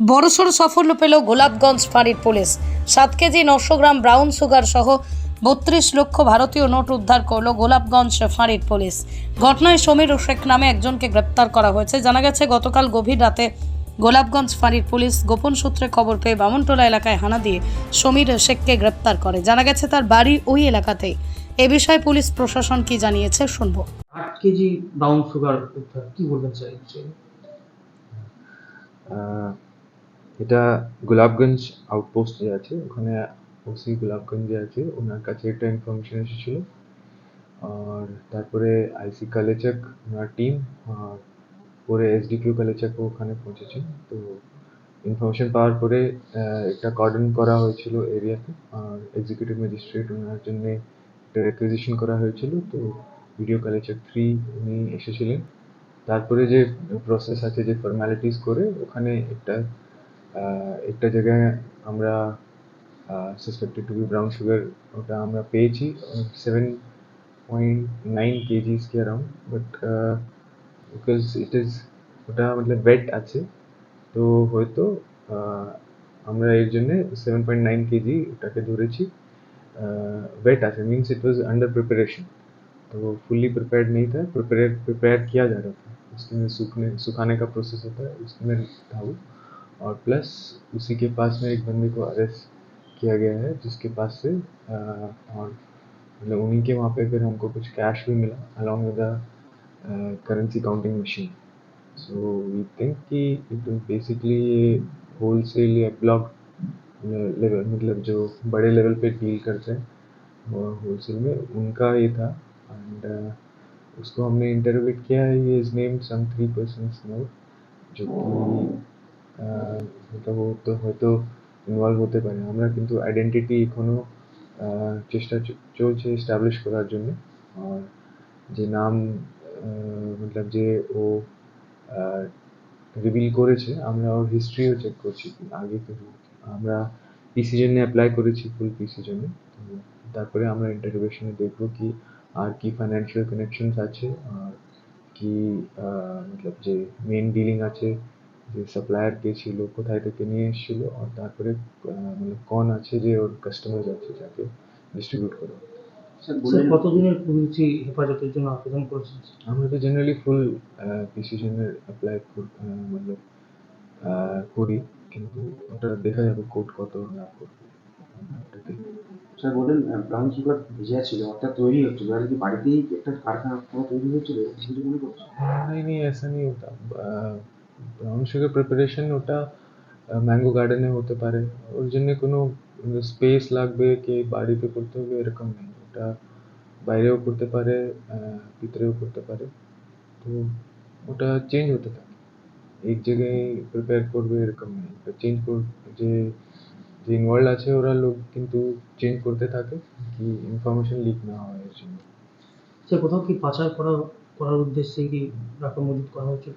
বড়সড় সাফল্য পেল গোলাপগঞ্জ ফাঁড়ির পুলিশ। সাত কেজি নশো গ্রাম ব্রাউন সুগার সহ বত্রিশ লক্ষ ভারতীয় নোট উদ্ধার করল গোলাপগঞ্জ ফাঁড়ির পুলিশ। ঘটনায় সমীর শেখ নামে একজনকে গ্রেপ্তার করা হয়েছে। জানা গেছে গতকাল গভীর রাতে গোলাপগঞ্জ ফাঁড়ির পুলিশ গোপন সূত্রে খবর পেয়ে বামনটোলা এলাকায় হানা দিয়ে সমীর শেখকে গ্রেপ্তার করে। জানা গেছে তার বাড়ি ওই এলাকাতেই। এ বিষয়ে পুলিশ প্রশাসন কি জানিয়েছে শুনব। আট কেজি ব্রাউন সুগার উদ্ধার কি বলবেন স্যার এটা গোলাপগঞ্জ আউটপোস্ট আছে, ওখানে ওসি গোলাপগঞ্জ আছে। ওনার কাছে একটা ইনফরমেশন এসেছিল। আর তারপরে আইসি কালেচাক ওনার টিম আর পরে এসডিকিউ কালেচাকও ওখানে পৌঁছেছেন তো ইনফরমেশন পাওয়ার পরে একটা কর্ডন করা হয়েছিল এরিয়াতে আর এক্সিকিউটিভ ম্যাজিস্ট্রেট ওনার জন্য একটা রেকুইজিশন করা হয়েছিল। তো ভিডিও কালেচাক থ্রি উনি এসেছিলেন। তারপরে যে প্রসেস আছে, যে ফর্মালিটিস করে, ওখানে একটা একটা জায়গায় আমরা suspected to be brown sugar ওটা আমরা পেয়েছি seven point nine KGs K around but because it is ওটা মতলব ওয়েট আছে তো হয়তো আহ, আমরা এর জন্য সেভেন পয়েন্ট নাইন কেজি ওটাকে ধরেছি वेट আছে means it was under preparation तो वो फुल्ली प्रिपेयर्ड नहीं था प्रिपेयर प्रिपेयर किया जा रहा था उसमें सूखने सुखाने का प्रोसेस होता है उसमें था वो और प्लस उसी के पास में एक बंदे को अरेस्ट किया गया है, जिसके पास से और मतलब उन्हीं के वहाँ पे फिर हमको कुछ कैश भी मिला along with currency counting machine so we think कि इट बेसिकली ये होल सेल या ब्लॉक लेवल मतलब जो बड़े लेवल पे डील करते हैं होल सेल में, उनका ये था. एंड उसको हमने इंटरोगेट किया है ये is name some three person more जो कि হয়তো হয়তো ইনভলভ হতে পারে। আমরা কিন্তু আইডেন্টিটি এখনও চেষ্টা চলছে এস্টাবলিশ করার জন্য। আর যে নাম মতলব যে ও রিভিল করেছে, আমরা ওর হিস্ট্রিও চেক করছি। আগে আমরা পিসি জন্য অ্যাপ্লাই করেছি ফুল পিসি জন্য তারপরে আমরা ইন্টারভিউশনে দেখব কি, আর কি ফাইন্যান্সিয়াল কানেকশনস আছে, আর কি মতলব যে মেন ডিলিং আছে যে সাপ্লায়ার কে ছিল কোথায় থেকে নিয়ে এসেছিল আর তারপরে আহ, মানে কোন আছে যে ওর কাস্টমার আছে যাকে ডিস্ট্রিবিউট করা স্যার কতদিনের পুলিশি হেফাজতের জন্য আবেদন করেছেন আমরা তো জেনারেলি ফুল ডিসিশনের অ্যাপ্লাই মতলব আহ, করি কিন্তু ওটা দেখা যাবে কোর্ট কত না করবে ওটাতে স্যার বললেন ব্রাউন সুগার ভেজা ছিল অর্থাৎ তৈরি হচ্ছিল আর কি বাড়িতেই একটা কারখানা পুরো তৈরি হচ্ছিল কিছু মনে করছে नहीं नहीं ऐसा नहीं होता ব্রাউন সুগার প্রিপারেশন ওটা ম্যাঙ্গো গার্ডেনে হতে পারে। ওর জন্য কোনো স্পেস লাগবে কি বাড়িতে করতে হবে এরকম নেই। ওটা বাইরেও করতে পারে ভিতরেও করতে পারে। তো ওটা চেঞ্জ হতে থাকে। এক জায়গায় প্রিপেয়ার করবে এরকম নেই। চেঞ্জ কর, যে যে ইনভলভ আছে ওরা লোক কিন্তু চেঞ্জ করতে থাকে কি ইনফরমেশন লিক না হয় এর জন্য। স্যার কোথাও কি পাচার করা, করার উদ্দেশ্যে কি রাখা মজুত করা হয়েছে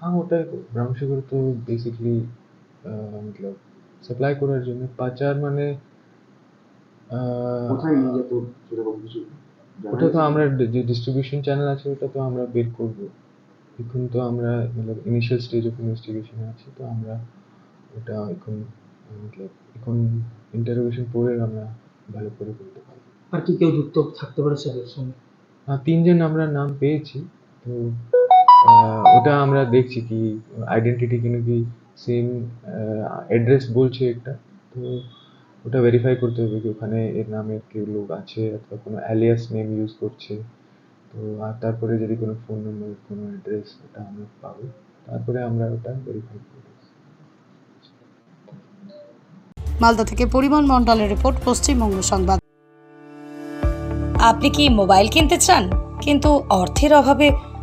हाँ होता है ब्राउन शुगर तो बेसिकली मतलब সাপ্লাই করার জন্য পাচার মানে আহ, কোথায় নিয়ে যেত সেরকম কিছু জানা ওটা তো গেছে? আমরা যে ডিস্ট্রিবিউশন চ্যানেল আছে ওটা তো আমরা বের করব এখন তো আমরা मतलब ইনিশিয়াল স্টেজ অফ ইনভেস্টিগেশন আছে তো আমরা ওটা এখন मतलब এখন ইন্টারোগেশন পরে আমরা ভালো করে বলতে পারবো আর কি কেউ যুক্ত থাকতে পারে স্যার এর সঙ্গে হ্যাঁ তিনজন আমরা নাম পেয়েছি তো আহ, ওটা আমরা দেখছি কি আইডেন্টিটি কিনা কি সেম অ্যাড্রেস বলছে একটা। তো ওটা ভেরিফাই করতে হবে কি ওখানে এর নামে কেউ লোক আছে অথবা কোনো অ্যালিয়াস নেম ইউজ করছে। তো আর তারপরে যদি কোনো ফোন নম্বর কোনো অ্যাড্রেস ওটা আমরা পাবো। তারপরে আমরা ওটা ভেরিফাই মালদা থেকে পরিমল মণ্ডলের রিপোর্ট, পশ্চিমবঙ্গ সংবাদ। আপনি কি মোবাইল কিনতে চান? কিন্তু অর্থের অভাবে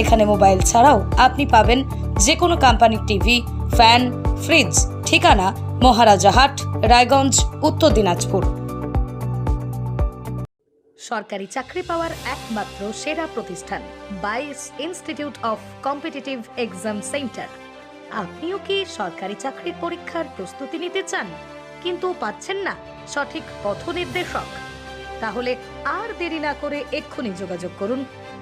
এখানে মোবাইল ছাড়াও আপনি পাবেন যে কোনো কোম্পানির টিভি, ফ্যান, ফ্রিজ, ঠিকানা মহারাজাহাট রায়গঞ্জ, উত্তর দিনাজপুর। সরকারি চাকরি পাওয়ার একমাত্র সেরা প্রতিষ্ঠান, Bais institute of competitive exam centre. আপনিও কি সরকারি চাকরির পরীক্ষার প্রস্তুতি নিতে চান, কিন্তু পাচ্ছেন না সঠিক পথ নির্দেশক তাহলে আর দেরি না করে এক্ষুনি যোগাযোগ করুন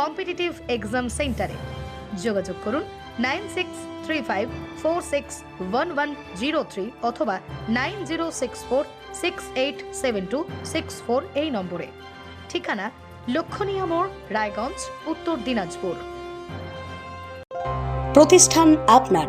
competitive exam সেন্টারে যোগাযোগ করুন nine six three five four six one one zero three অথবা nine zero six four six eight seven two six four এই নম্বরে। ঠিকানা লক্ষণীয় মোড়, রায়গঞ্জ, উত্তর দিনাজপুর। প্রতিষ্ঠান আপনার।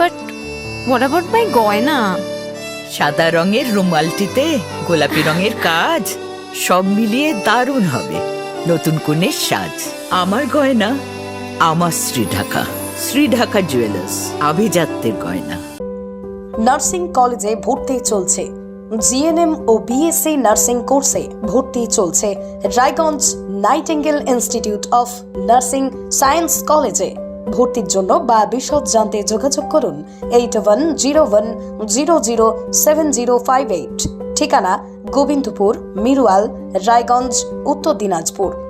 But what about my goina? সাদা রঙের রুমালটিতে গোলাপি রঙের কাজ সব মিলিয়ে দারুণ হবে। নতুন কনের সাজ আমার গয়না আমার শ্রী ঢাকা শ্রী ঢাকা জুয়েলার্স আভিজাত্যের গয়না। নার্সিং কলেজে ভর্তি চলছে। জিএনএম ও বিএসসি নার্সিং কোর্সে ভর্তি চলছে Raiganj nightingale institute of nursing science কলেজে। ভর্তির জন্য বা বিশদ জানতে যোগাযোগ করুন eight one zero one zero zero seven zero five eight. ঠিকানা গোবিন্দপুর, মিরুয়াল, রায়গঞ্জ, উত্তর দিনাজপুর।